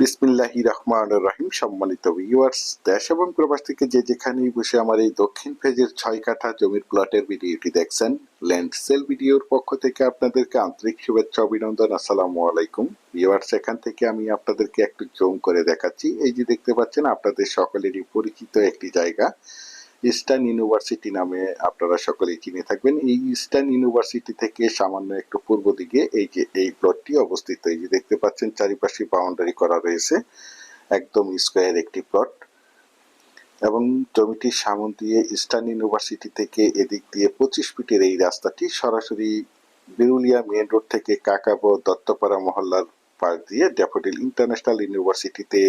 বিসমিল্লাহি রহমান রহিম, সম্মানিত ভিউয়ার্স দেশ এবং প্রবাস থেকে যে যেখানেই বসে আমার এই দক্ষিণ ফেজের ছয় কাঠা জমির প্লটের ভিডিওটি দেখছেন ল্যান্ড সেল ভিডিওর পক্ষ থেকে আপনাদেরকে আন্তরিক শুভেচ্ছা, অভিনন্দন, আসসালামু আলাইকুম। ভিউয়ার্স এখান থেকে আমি আপনাদেরকে একটু জুম করে দেখাচ্ছি। এই যে দেখতে পাচ্ছেন, আপনাদের সকলেরই পরিচিত একটি জায়গা। ইস্টার্ন ইউনিভার্সিটি নামে আপনারা সকলেই চিনে থাকবেন। এই ইস্টার্ন ইউনিভার্সিটি থেকে সামান্য একটু পূর্ব দিকে এই যে, এই প্লটটি অবস্থিত, এই যে দেখতে পাচ্ছেন চারিপাশে বাউন্ডারি করা রয়েছে, একদম স্কোয়ার একটি প্লট এবং জমিটির সামন দিয়ে ইস্টার্ন ইউনিভার্সিটি থেকে এদিক দিয়ে পঁচিশ ফিটের এই রাস্তাটি সরাসরি বিরুলিয়া মেন রোড থেকে কাকাব, দত্তপাড়া মহল্লার পাশ দিয়ে ড্যাফোডিল ইন্টারন্যাশনাল ইউনিভার্সিটিতে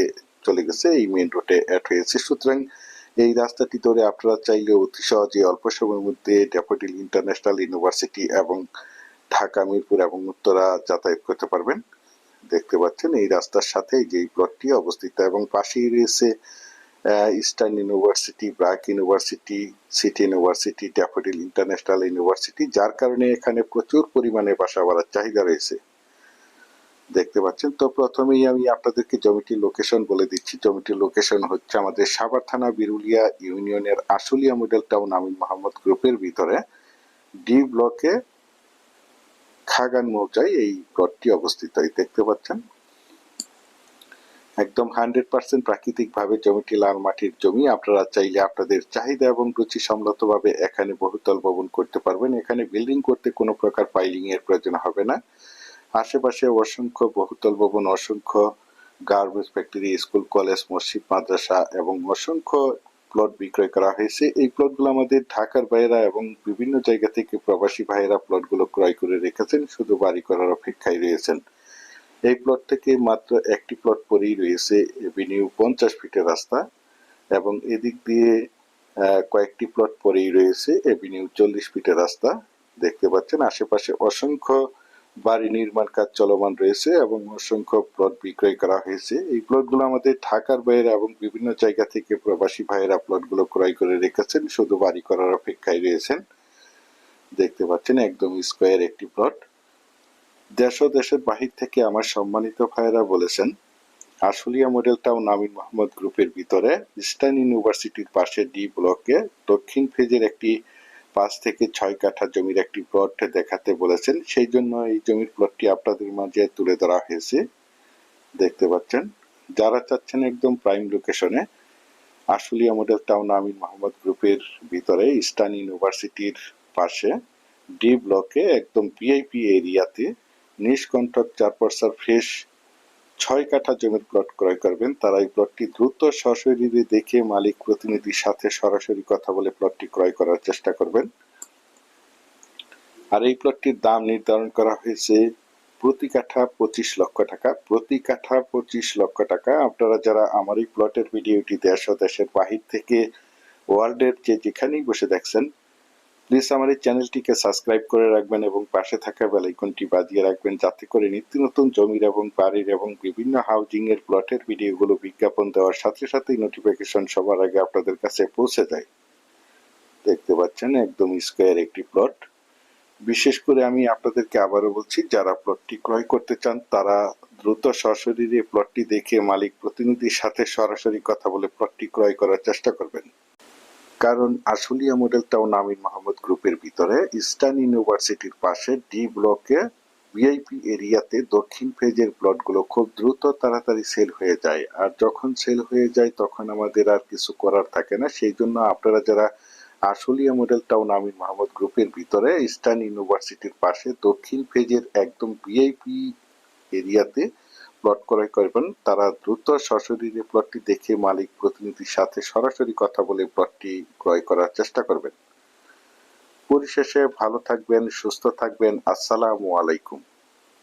চলে গেছে। এই মেন রোডে অ্যাড হয়েছে। সুতরাং এই রাস্তাটি ধরে আপনারা চাইলে অতি সহজে অল্প সময়ের মধ্যে ড্যাফোডিল ইন্টারন্যাশনাল ইউনিভার্সিটি এবং ঢাকা, মিরপুর এবং উত্তরা যাতায়াত করতে পারবেন। দেখতে পাচ্ছেন এই রাস্তার সাথে যে প্লটটি অবস্থিত এবং পাশেই রয়েছে Eastern University BRAC University City University Daffodil International University যার কারণে এখানে প্রচুর পরিমাণে বাসা বাড়ার চাহিদা রয়েছে। দেখতে পাচ্ছেন। তো প্রথমেই আমি আপনাদেরকে জমিটির লোকেশন বলে দিচ্ছি। জমিটির লোকেশন হচ্ছে আমাদের সাভার থানা বিরুলিয়া ইউনিয়নের আশুলিয়া মডেল টাউন আমিন মোহাম্মদ গ্রুপের ভিতরে। ডি ব্লকে খাগান মৌজায় এই প্লটটি অবস্থিত, এই দেখতে পাচ্ছেন। একদম হান্ড্রেড পার্সেন্ট প্রাকৃতিক ভাবে জমিটি লাল মাটির জমি। আপনারা চাইলে আপনাদের চাহিদা এবং রুচি সম্মত ভাবে এখানে বহুতল ভবন করতে পারবেন। এখানে বিল্ডিং করতে কোনো প্রকার পাইলিং এর প্রয়োজন হবে না। আশেপাশে অসংখ্য বহুতল ভবন, অসংখ্য গার্মেন্টস ফ্যাক্টরি স্কুল কলেজ মসজিদ, মাদ্রাসা এবং অসংখ্য প্লট বিক্রয় করা হয়েছে। এই প্লটগুলো আমাদের ঢাকার বাইরা এবং বিভিন্ন জায়গা থেকে প্রবাসী ভাইয়েরা প্লটগুলো ক্রয় করে রেখেছেন, শুধু বাড়ি করার অপেক্ষায় রয়েছেন। এই প্লট থেকে মাত্র একটি প্লট পরেই রয়েছে এভিনিউ পঞ্চাশ ফিটের রাস্তা এবং এদিক দিয়ে কয়েকটি প্লট পরেই রয়েছে এভিনিউ চল্লিশ ফিটের রাস্তা। দেখতে পাচ্ছেন আশেপাশে অসংখ্য বাড়ি নির্মাণ কাজ চলমান রয়েছে এবং অসংখ্য প্লট বিক্রয় করা হয়েছে। এই প্লটগুলো আমাদের ঢাকার বাইরে এবং বিভিন্ন জায়গা থেকে প্রবাসী ভাইয়েরা প্লটগুলো ক্রয় করে রেখেছেন, শুধু বাড়ি করার অপেক্ষায় রয়েছেন। দেখতে পাচ্ছেন একদম স্কোয়ার একটি প্লট দেশ ও দেশের বাহির থেকে আমার সম্মানিত ভাইয়েরা বলেছেন, আশুলিয়া মডেল টাউন আমিন মোহাম্মদ গ্রুপের ভিতরে ইস্টার্ন ইউনিভার্সিটির পাশে ডি ব্লকে দক্ষিণ ফেজের একটি পাঁচ থেকে ছয় কাঠা জমির একটি প্লট দেখাতে বলেছেন। সেই জন্য এই জমির প্লটটি আপনাদের মাঝে তুলে ধরা হয়েছে। দেখতে পাচ্ছেন, যারা চাচ্ছেন একদম প্রাইম লোকেশনে আশুলিয়া মডেল টাউন আমিন মোহাম্মদ গ্রুপের ভিতরে, ইস্টার্ন ইউনিভার্সিটির পাশে ডি ব্লকে একদম পিআইপি এরিয়াতে নিষ্কণ্ঠক চার পার্সার ফ্রেশ ছয় কাঠা জমির প্লট ক্রয় করবেন। তারা এই প্লটটি দ্রুত সশরীরে দেখে মালিক প্রতিনিধির সাথে সরাসরি কথা বলে প্লটটি ক্রয় করার চেষ্টা করবেন। আর এই প্লটটির দাম নির্ধারণ করা হয়েছে প্রতি কাঠা পঁচিশ লক্ষ টাকা। প্রতি কাঠা পঁচিশ লক্ষ টাকা। আপনারা যারা আমার এই প্লটের ভিডিওটি দেশ ও দেশের বাহির থেকে ওয়ার্ল্ডের যে যেখানেই বসে দেখছেন প্লিজ আমার এই চ্যানেলটিকে সাবস্ক্রাইব করে রাখবেন এবং পাশে থাকা বেলাইকনটি বাজিয়ে রাখবেন যাতে করে নিত্য নতুন জমির এবং বাড়ির এবং বিভিন্ন হাউজিং এর প্লটের ভিডিওগুলো বিজ্ঞাপন দেওয়ার সাথে সাথেই নোটিফিকেশন সবার আগে আপনাদের কাছে পৌঁছে যায় দেখতে পাচ্ছেন একদম স্কোয়ার একটি প্লট বিশেষ করে আমি আপনাদেরকে আবারও বলছি, যারা প্লটটি ক্রয় করতে চান, তারা দ্রুত সশরীরে প্লটটি দেখে মালিক প্রতিনিধির সাথে সরাসরি কথা বলে প্লটটি ক্রয় করার চেষ্টা করবেন। কারণ আশুলিয়া মডেল টাউন আমিন মাহমুদ গ্রুপের ভিতরে ইস্টার্ন ইউনিভার্সিটির পাশে ডি ব্লকে ভিআইপি এরিয়াতে দক্ষিণ ফেজের প্লটগুলো খুব দ্রুত তাড়াতাড়ি সেল হয়ে যায়। আর যখন সেল হয়ে যায়, তখন আমাদের আর কিছু করার থাকে না। সেই জন্য আপনারা যারা আশুলিয়া মডেল টাউন আমিন মাহমুদ গ্রুপের ভিতরে ইস্টার্ন ইউনিভার্সিটির পাশে দক্ষিণ ফেজের একদম ভিআইপি এরিয়াতে প্লট ক্রয় করবেন, তারা দ্রুত সশরীরে প্লটটি দেখে মালিক প্রতিনিধির সাথে সরাসরি কথা বলে প্লটটি ক্রয় করার চেষ্টা করবেন। পরিশেষে ভালো থাকবেন, সুস্থ থাকবেন। আসসালামু আলাইকুম।